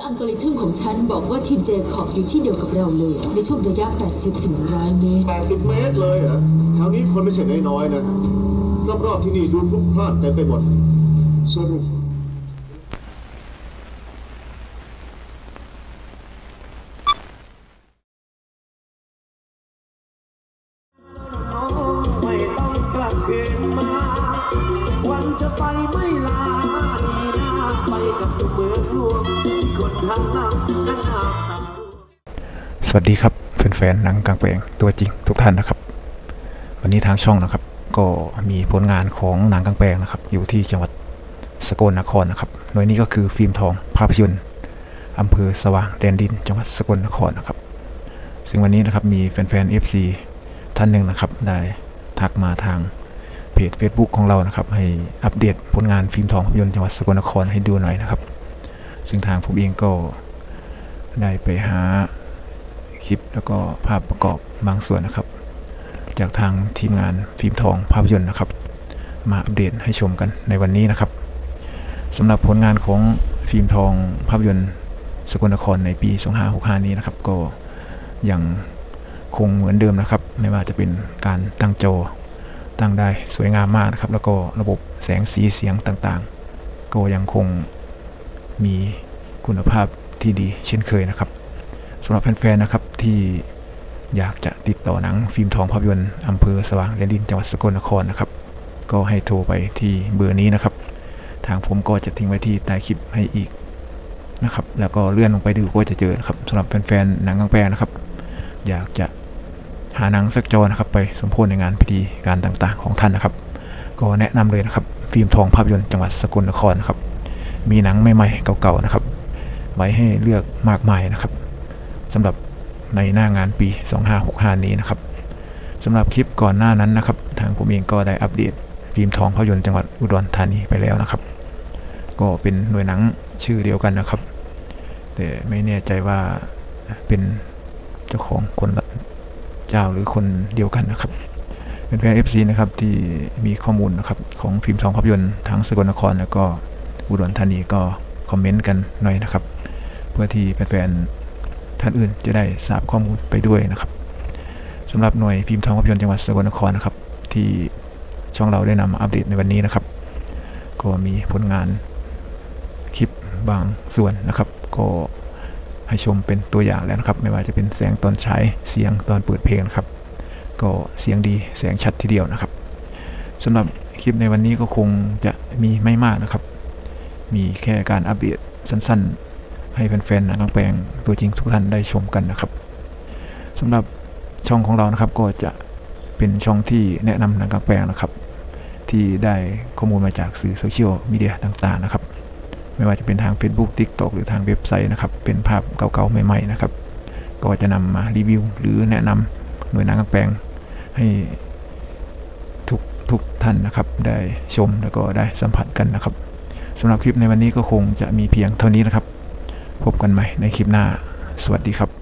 และอัลกอริทึมของฉันบอกว่าทีมเจคอบอยู่ที่เดียวกับเราเลย ในช่วงระยะ 80 ถึง 100 เมตร 80 เมตรเลยเหรอแถวนี้คนไม่ใช่น้อยๆนะ รอบๆที่นี่ดูพลุกพล่านเต็มไปหมด สรุป สวัสดีครับแฟนๆหนังกลางแปลงตัวจริงทุกท่านนะครับ วันนี้ทางช่องนะครับ ก็มีผลงานของหนังกลางแปลงนะครับ อยู่ที่จังหวัดสกลนครนะครับหน่วยนี้ก็คือฟิล์มทองภาพยนตร์อำเภอสว่างแดนดิน จังหวัดสกลนครนะครับ ซึ่งวันนี้นะครับมีแฟนๆ FC ท่านหนึ่งนะครับ ได้ทักมาทางเพจ Facebook ของเรานะครับ ให้อัปเดตผลงานฟิล์มทองภาพยนตร์จังหวัดสกลนครให้ดูหน่อยนะครับ ซึ่งทางผมเองก็ได้ไปหาคลิปแล้วก็ภาพประกอบบางส่วนนะครับ จากทางทีมงานฟิล์มทองภาพยนตร์นะครับ มาอัปเดตให้ชมกันในวันนี้นะครับสำหรับผลงานของฟิล์มทองภาพยนตร์สกลนครในปี 2565 นี้นะครับ ก็ยังคงเหมือนเดิมนะครับ ไม่ว่าจะเป็นการตั้งจอตั้งได้สวยงามมากนะครับ แล้วก็ระบบแสงสีเสียงต่างๆ ก็ยังคง มีคุณภาพที่ดีเช่นเคยนะครับสำหรับแฟนๆนะครับที่อยากจะติดต่อหนังฟิล์มทองภาพยนตร์อำเภอสว่างแดนดินจังหวัดสกลนครนะครับ ก็ให้โทรไปที่เบอร์นี้นะครับ ทางผมก็จะทิ้งไว้ที่ใต้คลิปให้อีกนะครับ แล้วก็เลื่อนลงไปดูก็จะเจอนะครับสำหรับแฟนๆหนังกลางแปลงนะครับ อยากจะหาหนังสักจอนะครับ ไปสมโพธในงานพิธีการต่างๆ ของท่านนะครับ ก็แนะนำเลยนะครับ ฟิล์มทองภาพยนตร์จังหวัดสกลนครนะครับ มีหนังใหม่ๆเก่าๆนะครับ ไว้ให้เลือกมากมายนะครับสำหรับในหน้างานปี 2565 นี้นะครับสำหรับคลิปก่อนหน้านั้นนะครับ ทางผมเองก็ได้อัปเดตฟิล์มทองภาพยนตร์จังหวัดอุดรธานีไปแล้วนะครับ ก็เป็นหน่วยหนังชื่อเดียวกันนะครับ แต่ไม่แน่ใจว่าเป็นเจ้าของคนละเจ้าหรือคนเดียวกันนะครับเป็นแฟน FC นะครับที่มีข้อมูลนะครับของฟิล์มทองภาพยนตร์ทั้งสกลนครแล้วก็ อุดรธานีก็คอมเมนต์กันหน่อยนะครับ เพื่อที่แฟนๆท่านอื่นจะได้ทราบข้อมูลไปด้วยนะครับสำหรับหน่วยฟิล์ทองภาพยนตร์จังหวัดสกลนครนะครับ ที่ช่องเราได้นำมาอัปเดตในวันนี้นะครับ ก็มีผลงานคลิปบางส่วนนะครับ ก็ให้ชมเป็นตัวอย่างแล้วนะครับ ไม่ว่าจะเป็นแสงตอนฉายเสียงตอนเปิดเพลงนะครับ ก็เสียงดีแสงชัดทีเดียวนะครับสำหรับคลิปในวันนี้ก็คงจะมีไม่มากนะครับ มีแค่การอัปเดตสั้นๆ ให้แฟนๆหนังกลางแปลงตัวจริงทุกท่านได้ชมกันนะครับสำหรับช่องของเรานะครับก็จะเป็นช่องที่แนะนำหนังกลางแปลงนะครับ ที่ได้ข้อมูลมาจากสื่อโซเชียลมีเดียต่างๆนะครับ ไม่ว่าจะเป็นทาง Facebook TikTok หรือทางเว็บไซต์นะครับ เป็นภาพเก่าๆใหม่ ๆ นะครับ ก็จะนำมารีวิว หรือแนะนำหน่วยหนังกลางแปลงให้ทุกทุกท่านนะครับ ได้ชมแล้วก็ได้สัมผัสกันนะครับ สำหรับคลิปในวันนี้ก็คงจะมีเพียงเท่านี้นะครับ พบกันใหม่ในคลิปหน้า สวัสดีครับ